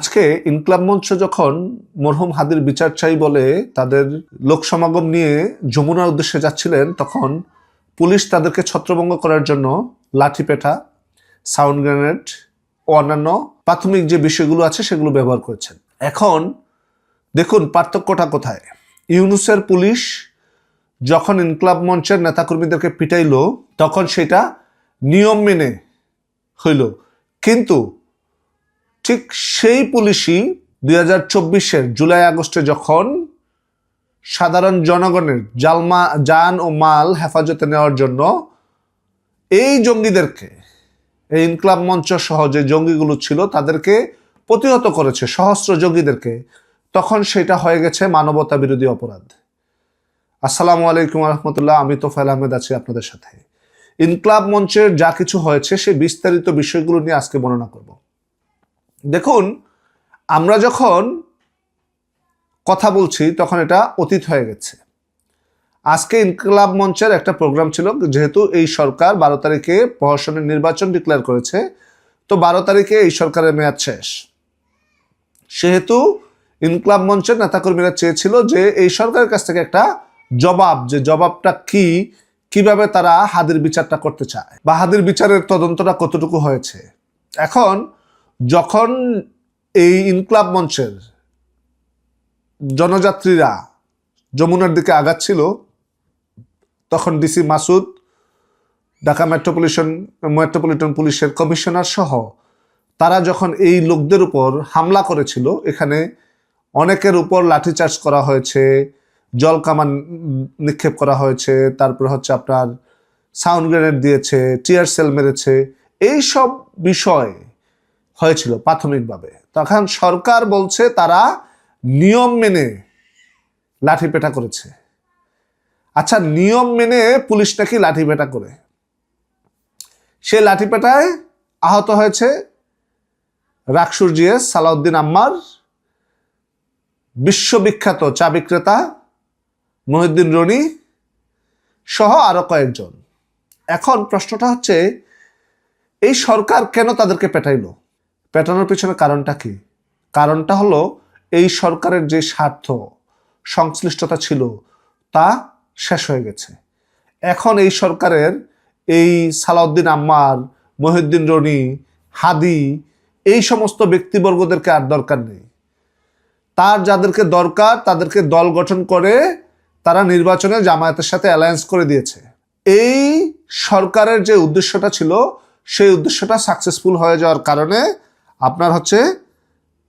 আজকে ইনকলাব মঞ্চ যখন মরহুম হাদির বিচার চাই বলে তাদের লোক সমাগম নিয়ে যমুনার উদ্দেশ্যে যাচ্ছিলেন, তখন পুলিশ তাদেরকে ছত্রভঙ্গ করার জন্য লাঠি পেটা সাউন্ড গ্রেনেড ও অন্যান্য প্রাথমিক যে বিষয়গুলো আছে সেগুলো ব্যবহার করেছেন। এখন দেখুন পার্থক্যটা কোথায়। ইউনুসের পুলিশ যখন ইনকলাব মঞ্চের নেতাকর্মীদেরকে পিটাইলো, তখন সেটা নিয়ম মেনে হইল। কিন্তু ঠিক সেই পুলিশই দুই হাজার চব্বিশের জুলাই আগস্টে যখন সাধারণ জনগণের জালমা যান ও মাল হেফাজতে নেওয়ার জন্য এই জঙ্গিদেরকে, এই ইনকলাব মঞ্চ সহ যে জঙ্গিগুলো ছিল তাদেরকে প্রতিহত করেছে সহস্র জঙ্গিদেরকে, তখন সেটা হয়ে গেছে মানবতা বিরোধী অপরাধ। আসসালামু আলাইকুম রহমতুল্লাহ আমি তোফাইল আহমেদ আছি আপনাদের সাথে। ইনকলাব মঞ্চের যা কিছু হয়েছে সে বিস্তারিত বিষয়গুলো নিয়ে আজকে বর্ণনা করব। দেখুন, আমরা যখন কথা বলছি, তখন এটা অতীত হয়ে গেছে। আজকে ইনকলাব মঞ্চের একটা প্রোগ্রাম ছিল, যেহেতু এই সরকার বারো তারিখে প্রহসনের নির্বাচন ডিক্লেয়ার করেছে, তো বারো তারিখে এই সরকারের মেয়াদ শেষ। সেহেতু ইনকলাব মঞ্চের নেতাকর্মীরা চেয়েছিল যে এই সরকারের কাছ থেকে একটা জবাব, যে জবাবটা কি, কীভাবে তারা হাদির বিচারটা করতে চায়, বা হাদির বিচারের তদন্তটা কতটুকু হয়েছে। এখন যখন এই ইনকলাব মঞ্চের জনযাত্রীরা যমুনার দিকে আগাচ্ছিল, তখন DC Masud, Dhaka metropolitan metropolitan পুলিশের কমিশনার সহ, তারা যখন এই লোকদের উপর হামলা করেছিল, এখানে অনেকের উপর লাঠিচার্জ করা হয়েছে, জল কামান নিক্ষেপ করা হয়েছে, তারপর হচ্ছে আপনার সাউন্ড গ্রেনেড দিয়েছে, টিয়ার সেল মেরেছে এই সব বিষয় হয়েছিল প্রাথমিকভাবে। তখন সরকার বলছে, তারা নিয়ম মেনে লাঠি পেটা করেছে। আচ্ছা নিয়ম মেনে পুলিশ নাকি লাঠি পেটা করে? সে লাঠি পেটায় আহত হয়েছে রাকসুর জিএস সালাউদ্দিন আম্মার বিশ্ববিখ্যাত চা বিক্রেতা মহিউদ্দিন রনি সহ আরও কয়েকজন। এখন প্রশ্নটা হচ্ছে, এই সরকার কেন তাদেরকে পেটাইলো? পেটানোর পিছনে কারণটা কি? কারণটা হলো এই সরকারের যে স্বার্থ, সংশ্লিষ্টতা ছিল, তা শেষ হয়ে গেছে। এখন এই সরকারের এই সালাউদ্দিন আম্মার, মহিউদ্দিন রনি, হাদি, এই সমস্ত ব্যক্তিবর্গদেরকে আর দরকার নেই। তার যাদেরকে দরকার, তাদেরকে দল গঠন করে তারা নির্বাচনে জামায়াতের সাথে অ্যালায়েন্স করে দিয়েছে। এই সরকারের যে উদ্দেশ্যটা ছিল, সেই উদ্দেশ্যটা সাকসেসফুল হয়ে যাওয়ার কারণে আপনার হচ্ছে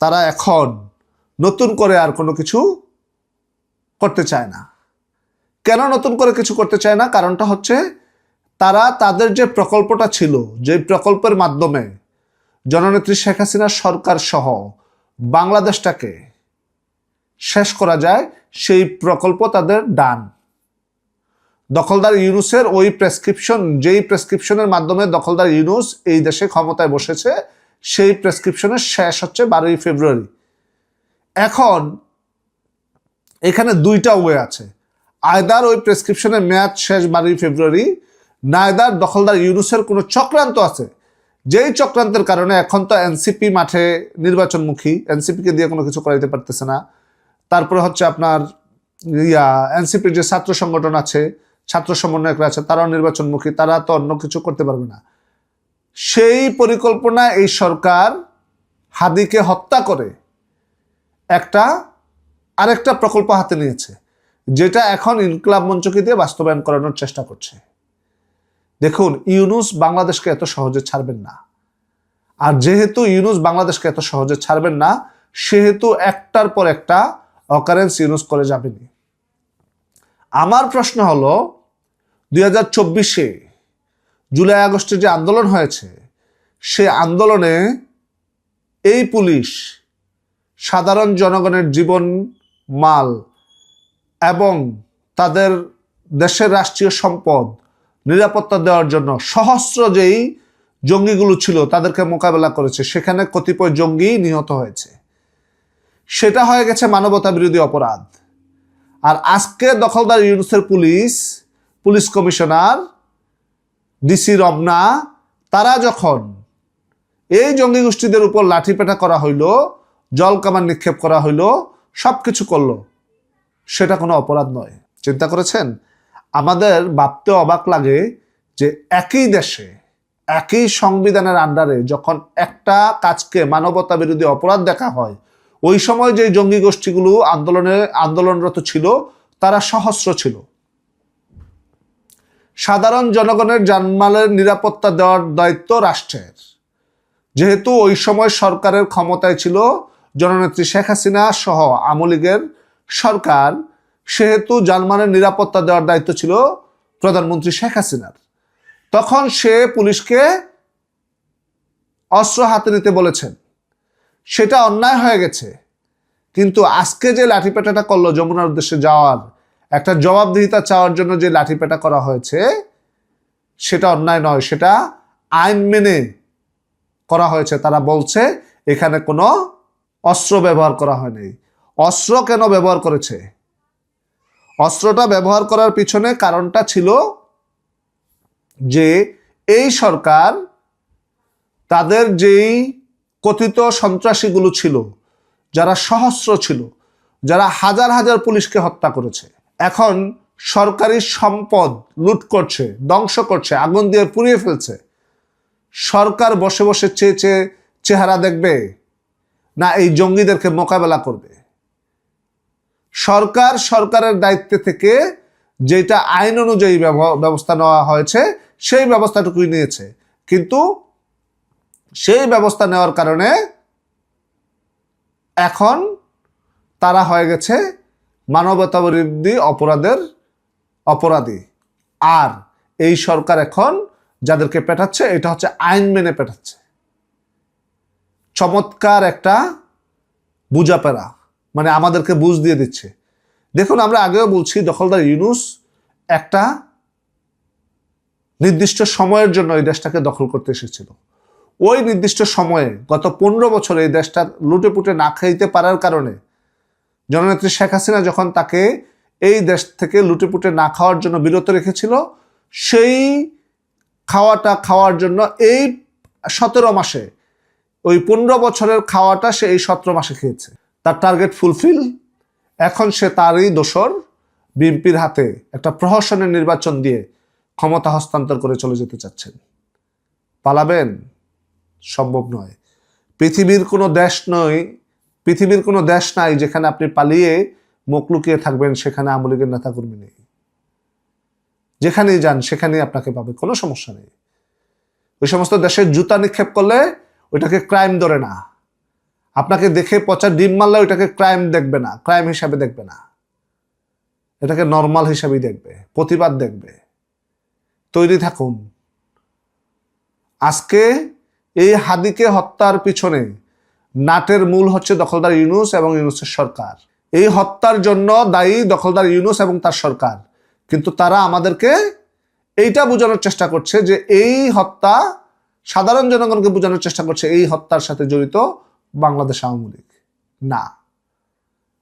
তারা এখন নতুন করে আর কোনো কিছু করতে চায় না। কেন নতুন করে কিছু করতে চায় না? কারণটা হচ্ছে তারা তাদের যে প্রকল্পটা ছিল, যে প্রকল্পের মাধ্যমে জননেত্রী শেখ হাসিনার সরকার সহ বাংলাদেশটাকে শেষ করা যায়, সেই প্রকল্প তাদের ডান। দখলদার ইউনুসের ওই প্রেসক্রিপশন, যেই প্রেসক্রিপশনের মাধ্যমে দখলদার ইউনুস এই দেশে ক্ষমতায় বসেছে সেই প্রেসক্রিপশনের শেষ হচ্ছে বারোই ফেব্রুয়ারি। এখন এখানে দুইটা ওয়ে আছে। আয়দার ওই প্রেসক্রিপশনের মেয়াদ শেষ বারোই ফেব্রুয়ারি নায়দার দখলদার ইউনুসের কোনো চক্রান্ত আছে? যেই চক্রান্তের কারণে এখন তো এনসিপি মাঠে নির্বাচনমুখী, এনসিপিকে দিয়ে কোনো কিছু করাইতে পারতেছে না। তারপরে হচ্ছে আপনার ইয়া, এনসিপির যে ছাত্র সংগঠন আছে, ছাত্র সমন্বয়করা আছে, তারাও নির্বাচনমুখী, তারা তো অন্য কিছু করতে পারবে না। সেই পরিকল্পনা এই সরকার হাদিকে হত্যা করে একটা আরেকটা প্রকল্প হাতে নিয়েছে, যেটা এখন ইনকলাব মঞ্চকে দিয়ে বাস্তবায়ন করানোর চেষ্টা করছে। দেখুন, ইউনুস বাংলাদেশকে এত সহজে ছাড়বেন না। আর যেহেতু ইউনুস বাংলাদেশকে এত সহজে ছাড়বেন না, সেহেতু একটার পর একটা অকারেন্স ইউনুস করে যাবেনি আমার প্রশ্ন হলো, দুই হাজার চব্বিশে জুলাই আগস্টে যে আন্দোলন হয়েছে, সে আন্দোলনে এই পুলিশ সাধারণ জনগণের জীবন, মাল এবং তাদের দেশের রাষ্ট্রীয় সম্পদ নিরাপত্তা দেওয়ার জন্য সহস্র যেই জঙ্গিগুলো ছিল তাদেরকে মোকাবেলা করেছে, সেখানে কতিপয় জঙ্গি নিহত হয়েছে। সেটা হয়ে গেছে মানবতা বিরোধী অপরাধ। আর আজকে দখলদার ইউনুসের police police commissioner DC Ramna, তারা যখন এই জঙ্গি গোষ্ঠীদের উপর লাঠিপেটা করা হইল, জল কামান নিক্ষেপ করা হইল সব কিছু করল, সেটা কোনো অপরাধ নয়। চিন্তা করেছেন? আমাদের ভাবতে অবাক লাগে যে একই দেশে, একই সংবিধানের আন্ডারে যখন একটা কাজকে মানবতা বিরোধী অপরাধ দেখা হয়, ওই সময় যে জঙ্গি গোষ্ঠীগুলো আন্দোলনে, আন্দোলনরত ছিল, তারা সহস্র ছিল। সাধারণ জনগণের জানমালের নিরাপত্তা দেওয়ার দায়িত্ব রাষ্ট্রের। যেহেতু ওই সময় সরকারের ক্ষমতায় ছিল জননেত্রী শেখ হাসিনা সহ আওয়ামী লীগের সরকার, সেহেতু জানমালের নিরাপত্তা দেওয়ার দায়িত্ব ছিল প্রধানমন্ত্রী শেখ হাসিনার। তখন সে পুলিশকে অস্ত্র হাতে নিতে বলেছেন। সেটা অন্যায় হয়ে গেছে। কিন্তু আজকে যে লাঠিপেটাটা করল যমুনার উদ্দেশ্যে যাওয়ার একটা জবাবদিহিতা চাওয়ার জন্য যে লাঠিপেটা করা হয়েছে, সেটা অন্যায় নয়, সেটা আইন মেনে করা হয়েছে। তারা বলছে, এখানে কোনো অস্ত্র ব্যবহার করা হয়নি। অস্ত্র কেন ব্যবহার করেছে? অস্ত্রটা ব্যবহার করার পিছনে কারণটা ছিল যে, এই সরকার তাদের যেই কথিত সন্ত্রাসীগুলো ছিল, যারা সহস্র ছিল, যারা হাজার হাজার পুলিশকে হত্যা করেছে এখন সরকারি সম্পদ লুট করছে, ধ্বংস করছে, আগুন দিয়ে পুড়িয়ে ফেলছে। সরকার বসে বসে চেয়ে চেয়ে চেহারা দেখবে না এই জঙ্গিদেরকে মোকাবেলা করবে। সরকার সরকারের দায়িত্বে থেকে যেটা আইন অনুযায়ী ব্যব- ব্যবস্থা নেওয়া হয়েছে, সেই ব্যবস্থাটুকুই নিয়েছে। কিন্তু সেই ব্যবস্থা নেওয়ার কারণে এখন তারা হয়ে গেছে মানবতা বিরোধী অপরাধের অপরাধী। আর এই সরকার এখন যাদেরকে পেটাচ্ছে, এটা হচ্ছে আইন মেনে পেটাচ্ছে। চমৎকার একটা বুঝাপেরা মানে আমাদেরকে বুঝ দিয়ে দিচ্ছে। দেখুন, আমরা আগেও বলছি, দখলদার ইউনুস একটা নির্দিষ্ট সময়ের জন্য এই দেশটাকে দখল করতে এসেছিল। ওই নির্দিষ্ট সময়ে গত পনেরো বছরে এই দেশটা লুটেপুটে না খাইতে পারার কারণে জননেত্রী শেখ হাসিনা যখন তাকে এই দেশ থেকে লুটেপুটে না খাওয়ার জন্য বিরত রেখেছিল, সেই খাওয়াটা খাওয়ার জন্য এই সতেরো মাসে, ওই পনেরো বছরের খাওয়াটা সে এই সতেরো মাসে খেয়েছে। তার টার্গেট ফুলফিল এখন সে তারই দোসর বিএনপির হাতে একটা প্রহসনের নির্বাচন দিয়ে ক্ষমতা হস্তান্তর করে চলে যেতে চাচ্ছেন। পালাবেন? সম্ভব নয়। পৃথিবীর কোনো দেশ নয় পৃথিবীর কোনো দেশ নাই যেখানে আপনি পালিয়ে মুখ লুকিয়ে থাকবেন, সেখানে আওয়ামী লীগের নেতাকর্মী নেই। যেখানেই যান, সেখানেই আপনাকে পাবে, কোনো সমস্যা নেই। ওই সমস্ত দেশের জুতা নিক্ষেপ করলে ওইটাকে ক্রাইম ধরে না। আপনাকে দেখে পচা ডিম মারলে ওইটাকে ক্রাইম দেখবে না, ক্রাইম হিসাবে দেখবে না। এটাকে নর্মাল হিসাবেই দেখবে, প্রতিবাদ দেখবে। তৈরি থাকুন। আজকে এই হাদিকে হত্যার পিছনে নাটের মূল হচ্ছে দখলদার ইউনুস এবং ইউনুসের সরকার। এই হত্যার জন্য দায়ী দখলদার ইউনুস এবং তার সরকার। কিন্তু তারা আমাদেরকে এইটা বোঝানোর চেষ্টা করছে যে এই হত্যা সাধারণ জনগণকে বোঝানোর চেষ্টা করছে এই হত্যার সাথে জড়িত বাংলাদেশ আওয়ামী লীগ। না।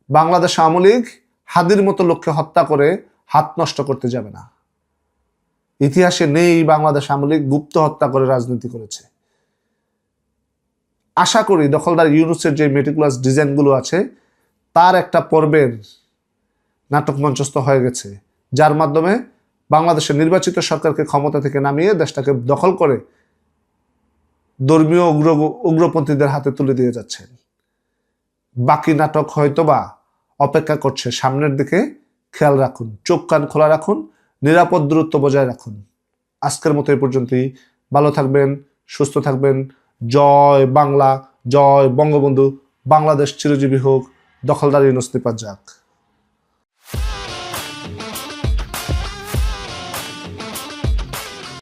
বাংলাদেশ আওয়ামী লীগ হাদির মতো লোককে হত্যা করে হাত নষ্ট করতে যাবে না। ইতিহাসে নেই বাংলাদেশ আওয়ামী লীগ গুপ্ত হত্যা করে রাজনীতি করেছে। আশা করি দখলদার ইউনুসের যে মেটিকুলাস ডিজাইনগুলো আছে, তার একটা পর্বের নাটক মঞ্চস্থ হয়ে গেছে, যার মাধ্যমে বাংলাদেশের নির্বাচিত সরকারকে ক্ষমতা থেকে নামিয়ে দেশটাকে দখল করে ধর্মীয় উগ্র, উগ্রপন্থীদের হাতে তুলে দিয়ে যাচ্ছেন বাকি নাটক হয়তোবা অপেক্ষা করছে সামনের দিকে, খেয়াল রাখুন, চোখ কান খোলা রাখুন, নিরাপদ দূরত্ব বজায় রাখুন। আজকের মতো এই পর্যন্তই। ভালো থাকবেন, সুস্থ থাকবেন। জয় বাংলা জয় বঙ্গবন্ধু বাংলাদেশ চিরজীবী হোক দখলদারি নস্তিপাত যাক।